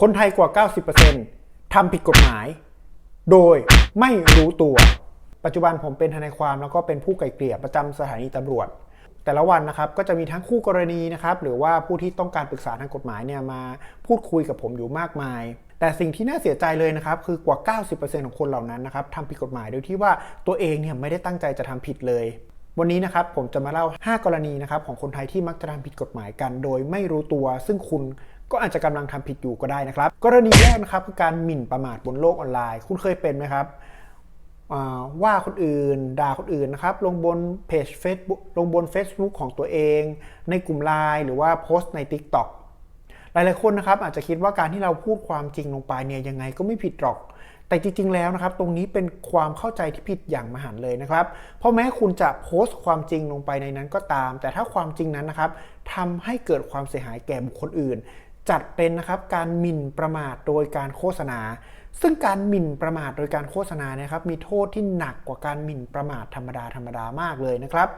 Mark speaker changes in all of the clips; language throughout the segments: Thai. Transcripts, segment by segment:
Speaker 1: คนไทยกว่า 90%ทำผิดกฎหมาย โดยไม่รู้ตัว ปัจจุบันผมเป็นทนายความแล้วก็เป็นผู้ไกล่เกลี่ยประจำสถานีตำรวจ แต่ละวันนะครับก็จะมีทั้งคู่กรณีนะครับหรือว่าผู้ที่ต้องการปรึกษาทางกฎหมายเนี่ยมาพูดคุยกับผมอยู่มากมาย แต่สิ่งที่น่าเสียใจเลยนะครับคือกว่า 90%ของคนเหล่านั้นนะครับทำผิดกฎหมายโดยที่ว่าตัวเองเนี่ยไม่ได้ตั้งใจจะทำผิดเลยวันนี้นะครับผมจะมาเล่า 5 กรณีนะครับของคนไทยที่มักจะทำผิดกฎหมายกัน โดยไม่รู้ตัว ซึ่งคุณ ก็อาจจะกำลังทำผิดอยู่ก็ได้นะครับ กรณีแรกนะครับคือการหมิ่นประมาทบนโลกออนไลน์ คุณเคยเป็นไหมครับว่าคนอื่น ด่าคนอื่นนะครับลงบนเพจ Facebook ลงบน Facebook ของตัวเอง ในกลุ่มไลน์หรือว่าโพสต์ใน TikTok หลายๆคนนะครับอาจจะคิดว่าการที่เราพูดความจริงลงไปเนี่ยยังไงก็ไม่ผิดหรอก แต่จริงๆแล้วนะครับ ตรงนี้เป็นความเข้าใจที่ผิดอย่างมหันเลยนะครับ เพราะแม้คุณจะโพสต์ความจริงลงไปในนั้นก็ตาม แต่ถ้าความจริงนั้นนะครับทำให้เกิดความเสียหายแก่บุคคลอื่น จัดเป็นนะครับการหมิ่นประมาทโดยการโฆษณา ซึ่งการหมิ่นประมาทโดยการโฆษณาเนะครับมีโทษที่หนักกว่าการหมิ่นประมาทธรรมดาธรรมดามากเลยนะครับ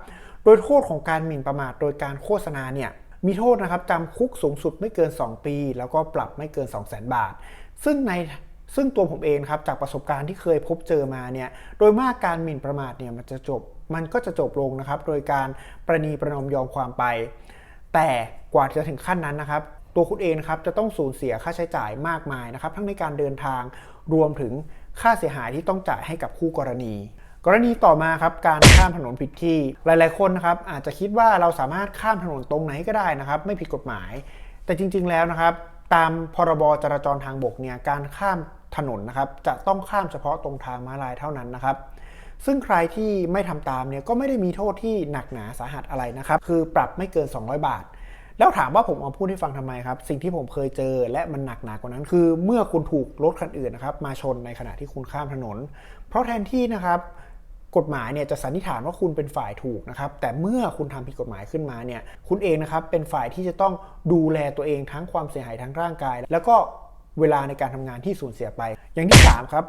Speaker 1: โดยโทษของการหมิ่นประมาทโดยการโฆษณาเนี่ยมีโทษนะครับจำคุกสูงสุดไม่เกิน 2 ปี แล้วก็ปรับไม่เกิน 2 0 0 0 0 0 บาท ซึ่งในซึ่งตัวผมเองครับจากประสบการณ์ที่เคยพบเจอมาเนี่ยโดยมากการหมิ่นประมาทเนี่ยมันจะจบมันก็จะจบลงนะครับ โดยการประนีประนอมยอมความไป แต่กว่าจะถึงขั้นนั้นนะครับ ตัวคุณเองครับจะต้องสูญเสียค่าใช้จ่ายมากมายนะครับ ทั้งในการเดินทางรวมถึงค่าเสียหายที่ต้องจ่ายให้กับคู่กรณี กรณีต่อมาครับการข้ามถนนผิดที่หลาย ๆ คนนะครับอาจจะคิดว่าเราสามารถข้ามถนนตรงไหนก็ได้นะครับ ไม่ผิดกฎหมาย แต่จริง ๆ แล้วนะครับ ตามพรบจราจรทางบกเนี่ยการข้ามถนนนะครับจะต้องข้ามเฉพาะตรงทางม้าลายเท่านั้นนะครับ ซึ่งใครที่ไม่ทำตามเนี่ยก็ไม่ได้มีโทษที่หนักหนาสาหัสอะไรนะครับ คือปรับไม่เกิน 200 บาท แล้วถามว่าผมเอาพูดให้ฟังทำไมครับ สิ่งที่ผมเคยเจอและมันหนักหนากว่านั้น คือเมื่อคุณถูกรถคันอื่นนะครับมาชนในขณะที่คุณข้ามถนน เพราะแทนที่นะครับกฎหมายเนี่ยจะสันนิษฐานว่าคุณเป็นฝ่ายถูกนะครับ แต่เมื่อคุณทำผิดกฎหมายขึ้นมาเนี่ยคุณเองนะครับเป็นฝ่ายที่จะต้องดูแลตัวเองทั้งความเสียหายทั้งร่างกาย แล้วก็เวลาในการทำงานที่สูญเสียไป อย่างที่3ครับ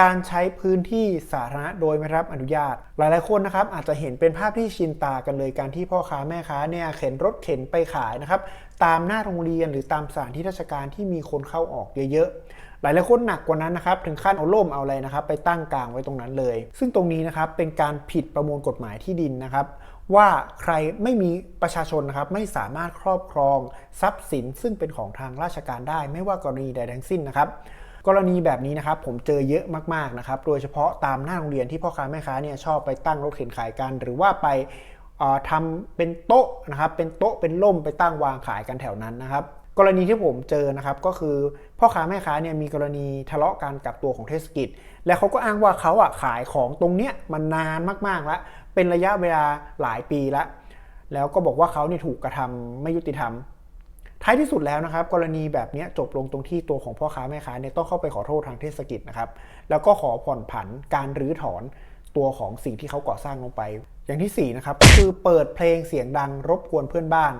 Speaker 1: การใช้พื้นที่สาธารณะโดยไม่รับอนุญาต หลายๆคนนะครับอาจจะเห็นเป็นภาพที่ชินตากันเลยการที่พ่อค้าแม่ค้าเนี่ยเข็นรถเข็นไปขายนะครับตามหน้าโรงเรียนหรือตามสถานที่ราชการที่มีคนเข้าออกเยอะๆ หลายๆคนหนักกว่านั้นนะครับ ถึงขั้นเอาล่มเอาอะไรนะครับ ไปตั้งกลางไว้ตรงนั้นเลย ซึ่งตรงนี้นะครับเป็นการผิดประมวลกฎหมายที่ดินนะครับ ว่าใครไม่มีประชาชนนะครับไม่สามารถครอบครองทรัพย์สินซึ่งเป็นของทางราชการได้ ไม่ว่ากรณีใดทั้งสิ้นนะครับ กรณีแบบนี้นะครับผมเจอเยอะมากๆนะครับโดยเฉพาะตามหน้าโรงเรียนที่พ่อค้าแม่ค้าเนี่ยชอบไปตั้งรถเข็นขายกัน หรือว่าไปเอ่อทำเป็นโต๊ะนะครับเป็นโต๊ะเป็นล่มไปตั้งวางขายกันแถวนั้นนะครับกรณีที่ผมเจอนะครับก็คือพ่อค้าแม่ค้าเนี่ยมีกรณีทะเลาะกันกับตัวของเทศกิจ และเขาก็อ้างว่าเขาอะขายของตรงเนี้ยมันนานมากๆแล้วเป็นระยะเวลาหลายปีแล้วแล้วก็บอกว่าเขาเนี่ยถูกกระทำไม่ยุติธรรม ท้ายที่สุดแล้วนะครับ กรณีแบบนี้จบลงตรงที่ตัวของพ่อค้าแม่ค้าเนี่ยต้องเข้าไปขอโทษทางเทศกิจนะครับ แล้วก็ขอผ่อนผันการรื้อถอนตัวของสิ่งที่เขาก่อสร้างลงไป อย่างที่4นะครับก็คือเปิดเพลงเสียงดังรบกวนเพื่อนบ้าน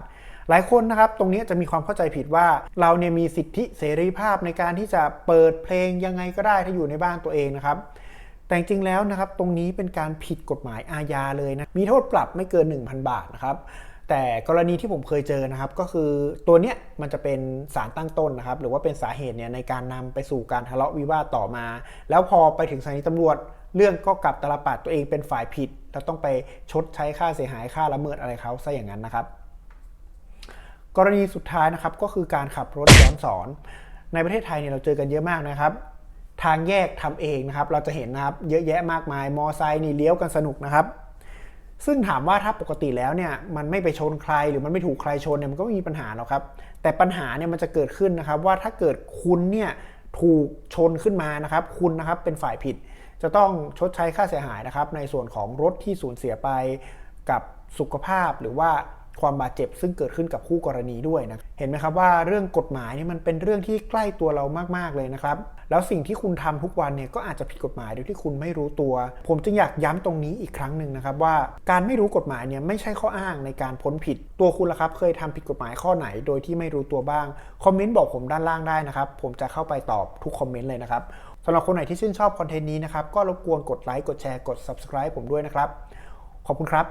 Speaker 1: หลายคนนะครับ ตรงนี้จะมีความเข้าใจผิดว่าเราเนี่ยมีสิทธิเสรีภาพในการที่จะเปิดเพลงยังไงก็ได้ถ้าอยู่ในบ้านตัวเองนะครับแต่จริงแล้วนะครับตรงนี้เป็นการผิดกฎหมายอาญาเลยนะมีโทษปรับไม่เกิน 1,000 บาทนะครับ แต่กรณีที่ผมเคยเจอนะครับ ก็คือตัวเนี้ยมันจะเป็นสารตั้งต้นนะครับ หรือว่าเป็นสาเหตุเนี่ยในการนำไปสู่การทะเลาะวิวาทต่อมา แล้วพอไปถึงสถานีตำรวจ เรื่องก็กลับตลปัดตัวเองเป็นฝ่ายผิด แล้วต้องไปชดใช้ค่าเสียหายค่าละเมิดอะไรเขาซะอย่างนั้นนะครับ กรณีสุดท้ายนะครับก็คือการขับรถย้อนสอน ในประเทศไทยเนี่ยเราเจอกันเยอะมากนะครับทางแยกทำเองนะครับ เราจะเห็นนะครับเยอะแยะมากมาย มอไซค์นี่เลี้ยวกันสนุกนะครับ ซึ่งถามว่าถ้าปกติแล้วเนี่ยมันไม่ไปชนใครหรือมันไม่ถูกใครชนเนี่ยมันก็ไม่มีปัญหาหรอกครับ แต่ปัญหาเนี่ยมันจะเกิดขึ้นนะครับว่าถ้าเกิดคุณเนี่ยถูกชนขึ้นมานะครับคุณนะครับเป็นฝ่ายผิด จะต้องชดใช้ค่าเสียหายนะครับในส่วนของรถที่สูญเสียไปกับสุขภาพหรือว่า ความบาดเจ็บซึ่งเกิดขึ้นกับคู่กรณีด้วยนะ เห็นไหมครับว่าเรื่องกฎหมายนี่มันเป็นเรื่องที่ใกล้ตัวเรามากๆเลยนะครับ แล้วสิ่งที่คุณทำทุกวันเนี่ยก็อาจจะผิดกฎหมายโดยที่คุณไม่รู้ตัว ผมจึงอยากย้ำตรงนี้อีกครั้งหนึ่งนะครับว่าการไม่รู้กฎหมายเนี่ยไม่ใช่ข้ออ้างในการพ้นผิด ตัวคุณละครับ เคยทำผิดกฎหมายข้อไหนโดยที่ไม่รู้ตัวบ้าง คอมเมนต์บอกผมด้านล่างได้นะครับ ผมจะเข้าไปตอบทุกคอมเมนต์เลยนะครับสำหรับคนไหนที่ชื่นชอบคอนเทนต์นี้นะครับก็รบกวนกดไลค์กดแชร์กด subscribe ผมด้วยนะครับขอบคุณครับ